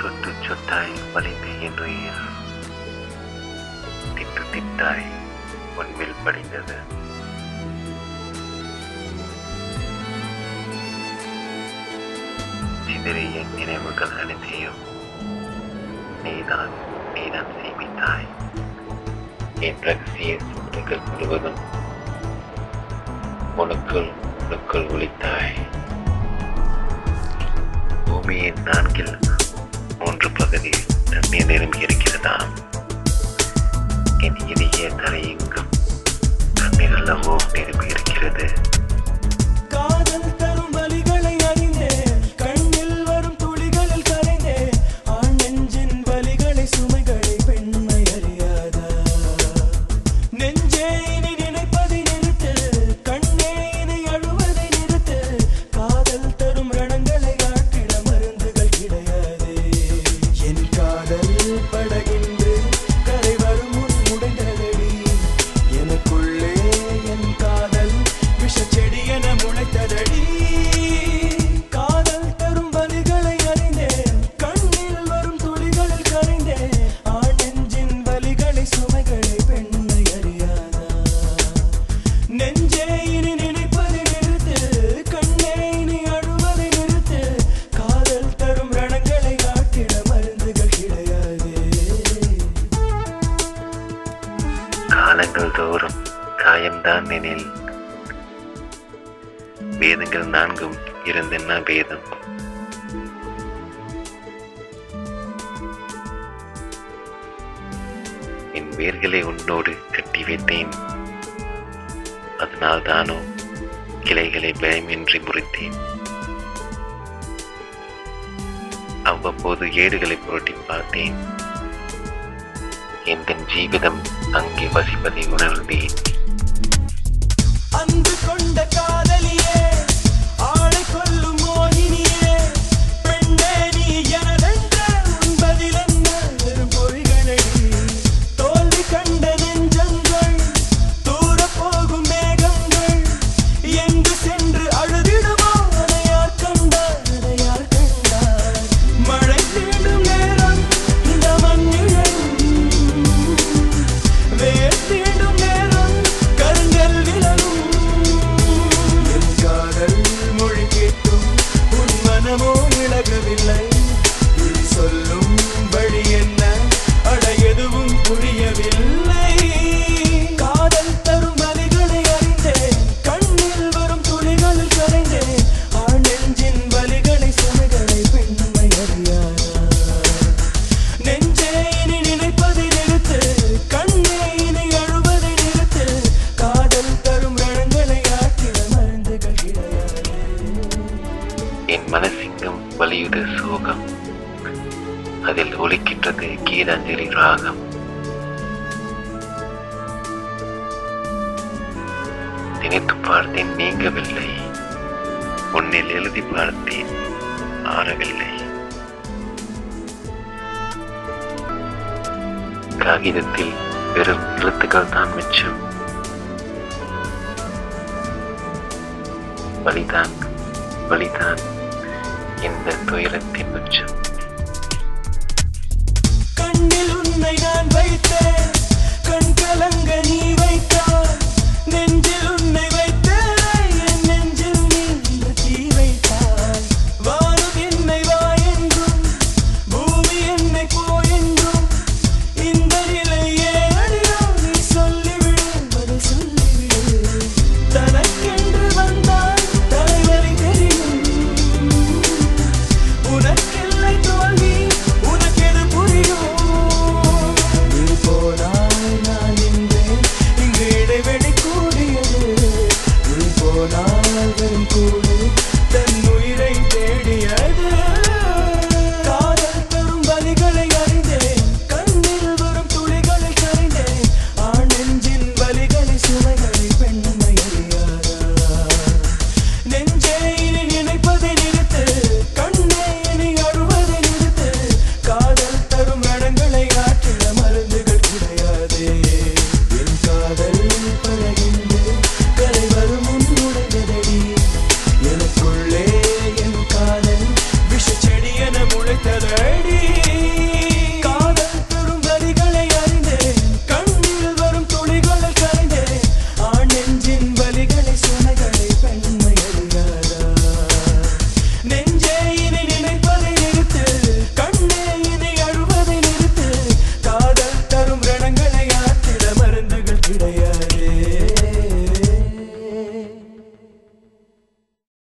சொட்டு சொட்டாய் வலிந்து என் உயிர் திட்டு திட்டாய் உன்மில் படிந்தது. சிதறி என் நினைவுகள் அனைத்தையும் நீதான் நீதான் சேமித்தாய். என் ரகசிய சூழ்நிலைகள் முழுவதும் உனக்குள் உனக்குள் ஒழித்தாய் பூமியின் நான்கில் காலங்கள் தோறும் காயம்தான் எனில். வேதங்கள் நான்கும் இருந்தென்ன வேதம். வேர்களை உன்னோடு கட்டி வைத்தேன். அதனால் தானோ கிளைகளை பயமின்றி முறித்தேன். அவ்வப்போது ஏடுகளை புரட்டி பார்த்தேன். என் ஜீவிதம் அங்கே வசிப்பதை உணர்ந்தேன். மனசிங்கம் வலியுது சோகம். அதில் ஒலிக்கின்றது கீதாஞ்சலி ராகம். நினைத்து பார்த்தேன் நீங்கவில்லை. உன்னில் எழுதி பார்த்தேன் ஆறவில்லை. காகிதத்தில் வெறும் எழுத்துக்கள் தான் மிச்சம். வழிதான் வழிதான் இந்த துயரத்தின் உச்சம் நாள்களும் கூட தன் உயிரை தேடியது.